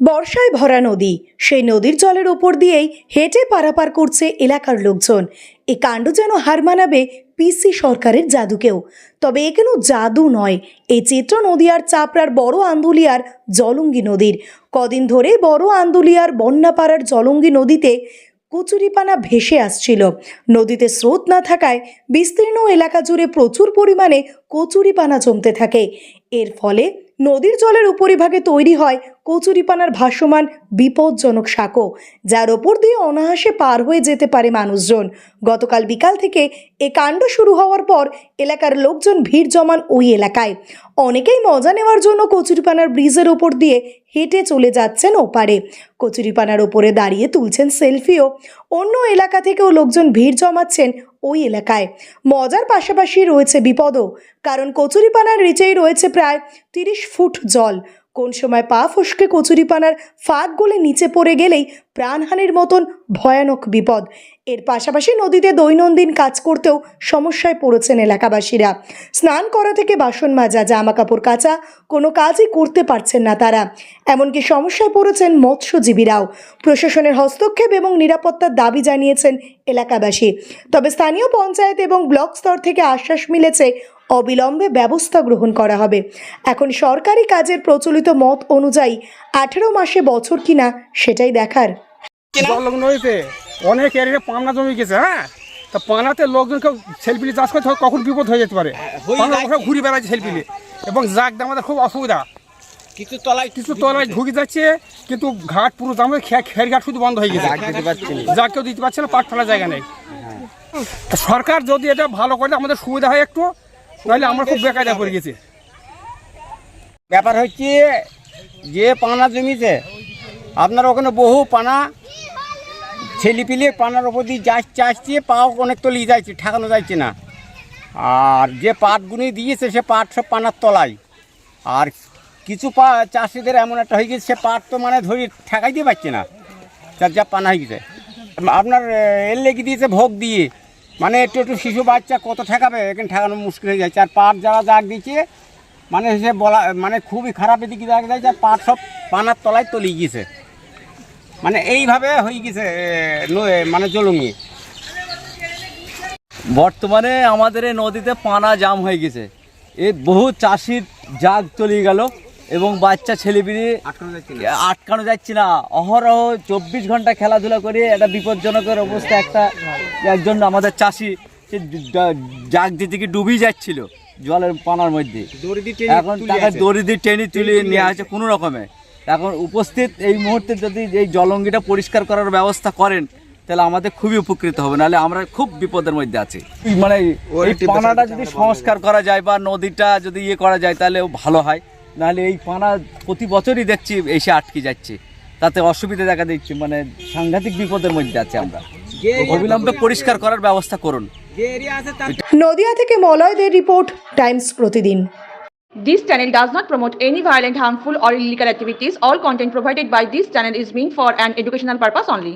বর্ষায় ভরা নদী। সেই নদীর জলের ওপর দিয়েই হেঁটে পারাপার করছে এলাকার লোকজন। এ কাণ্ড যেন হার মানাবে পিসি সরকারের জাদুকেও। তবে এ কেন জাদু নয়? এই চিত্র নদীয়ার চাপড়ার বড় আন্দুলিয়ার জলঙ্গি নদীর। কদিন ধরে বড় আন্দুলিয়ার বন্যাপাড়ার জলঙ্গি নদীতে কচুরিপানা ভেসে আসছিল। নদীতে স্রোত না থাকায় বিস্তীর্ণ এলাকা জুড়ে প্রচুর পরিমাণে কচুরিপানা জমতে থাকে। এর ফলে নদীর জলের উপরিভাগে তৈরি হয় কচুরিপানার ভাসমান বিপজ্জনক সাঁকো, যার ওপর দিয়ে অনায়াসে পার হয়ে যেতে পারে মানুষজন। গতকাল বিকাল থেকে এ কাণ্ড শুরু হওয়ার পর এলাকার লোকজন ভিড় জমান ওই এলাকায়। অনেকেই মজা নেওয়ার জন্য কচুরিপানার ব্রিজের ওপর দিয়ে হেঁটে চলে যাচ্ছেন ওপারে। কচুরিপানার ওপরে দাঁড়িয়ে তুলছেন সেলফিও। অন্য এলাকা থেকেও লোকজন ভিড় জমাচ্ছেন ওই এলাকায়। মজার পাশাপাশি রয়েছে বিপদও, কারণ কচুরিপানার নিচেই রয়েছে প্রায় তিরিশ ফুট জল। কোন সময় পা ফসকে কচুরিপানার ফাঁক গলে নিচে পড়ে গেলেই প্রাণহানির মতন ভয়ানক বিপদ। এর পাশাপাশি নদীতে দৈনন্দিন কাজ করতেও সমস্যায় পড়েছেন এলাকাবাসীরা। স্নান করা থেকে বাসন মাজা জামা কাপড় কাচা কোনো কাজই করতে পারছেন না তারা। এমনকি সমস্যায় পড়েছেন মৎস্যজীবীরাও। প্রশাসনের হস্তক্ষেপ এবং নিরাপত্তার দাবি জানিয়েছেন এলাকাবাসী। তবে স্থানীয় পঞ্চায়েত এবং ব্লক স্তর থেকে আশ্বাস মিলেছে অবিলম্বে ব্যবস্থা গ্রহণ করা হবে। এখন সরকারি কাজের প্রচলিত মত অনুযায়ী আঠেরো মাসে বছর কিনা সেটাই দেখার। জলং নদীতে অনেক এরিয়া পানা জমে গেছে হ্যাঁ? তা পানাতে লোকজন কেউ সেলফিলি চাষ করতে হয় কখন বিপদ হয়ে যেতে পারে? ঘুরে বেড়াচ্ছে সেলফিলি এবং জাগ আমাদের খুব অসুবিধা। কিছু তলায় কিছু তলায় ঢুকে যাচ্ছে কিন্তু ঘাট পুরো দামে খের ঘাট শুধু বন্ধ হয়ে গেছে। জাগ দিতে পারছি না। জাগ কেউ দিতে পারছে না পাট ফেলার জায়গা নেই। সরকার যদি এটা ভালো করে আমাদের সুবিধা হয় একটু। নাহলে আমরা খুব বেকায়দা পড়ে গেছি। ব্যাপার হচ্ছে, যে পানা জমিতে আপনার ওখানে বহু পানা, ছেলিপিলে পানার ওপর দিয়ে যাচ্ছে, আসছে, পাও অনেক তলিয়ে যাচ্ছে, ঠেকানো যাচ্ছে না। আর যে পাটগুনি দিয়েছে, সে পাট সব পানার তলায়। আর কিছু পা চাষিদের এমন একটা হয়ে গেছে, সে পাট তো মানে ধরে ঠেকাই দিয়ে পারছে না, যার যা পানা হয়ে গেছে। আপনার, এর লেগে দিয়েছে ভোগ দিয়ে। মানে একটু একটু শিশু বাচ্চা কত ঠেকাবে, এখানে ঠেকানো মুশকিল হয়ে যাচ্ছে। আর পাট যারা জাগ দিচ্ছে মানে সে বলা মানে খুবই খারাপ এদিকে দেখা যাচ্ছে আর পাট সব পানার তলায় তলিয়ে গিয়েছে। মানে এইভাবে হয়ে গেছে মানে জলুমি। বর্তমানে আমাদের এই নদীতে পানা জাম হয়ে গেছে এ, বহু চাষির জাগ তলিয়ে গেল। এবং বাচ্চা ছেলেপিলি আটকানো যাচ্ছে না। আটকানো যাচ্ছে না। অহরহ চব্বিশ ঘণ্টা খেলাধুলা করে একটা বিপজ্জনকের অবস্থা একটা একজন আমাদের চাষি সে জাগ দিতে গিয়ে ডুবেই যাচ্ছিল জলের পানার মধ্যে। এখন তাকে। দড়ি দিয়ে টেনে তুলে তুলে নেওয়া হয়েছে কোনো রকমে। এখন উপস্থিত এই মুহূর্তে যদি এই জলঙ্গিটা পরিষ্কার করার ব্যবস্থা করেন তাহলে আমাদের খুবই উপকৃত হবে। নাহলে আমরা খুব বিপদের মধ্যে আছি। মানে এই পানাটা যদি সংস্কার করা যায় বা নদীটা যদি ইয়ে করা যায় তাহলে ভালো হয়। নাহলে এই পানা প্রতি বছরই দেখছি এসে আটকে যাচ্ছে তাতে অসুবিধা দেখা দিচ্ছে মানে সাংঘাতিক বিপদের মধ্যে আছি আমরা অবিলম্বে পরিষ্কার করার ব্যবস্থা করুন যে এরিয়া আছে তার নদিয়া থেকে মলয়দের report times Pratidin This channel does not promote any violent, harmful, or illegal activities. All content provided by this channel is meant for an educational purpose only.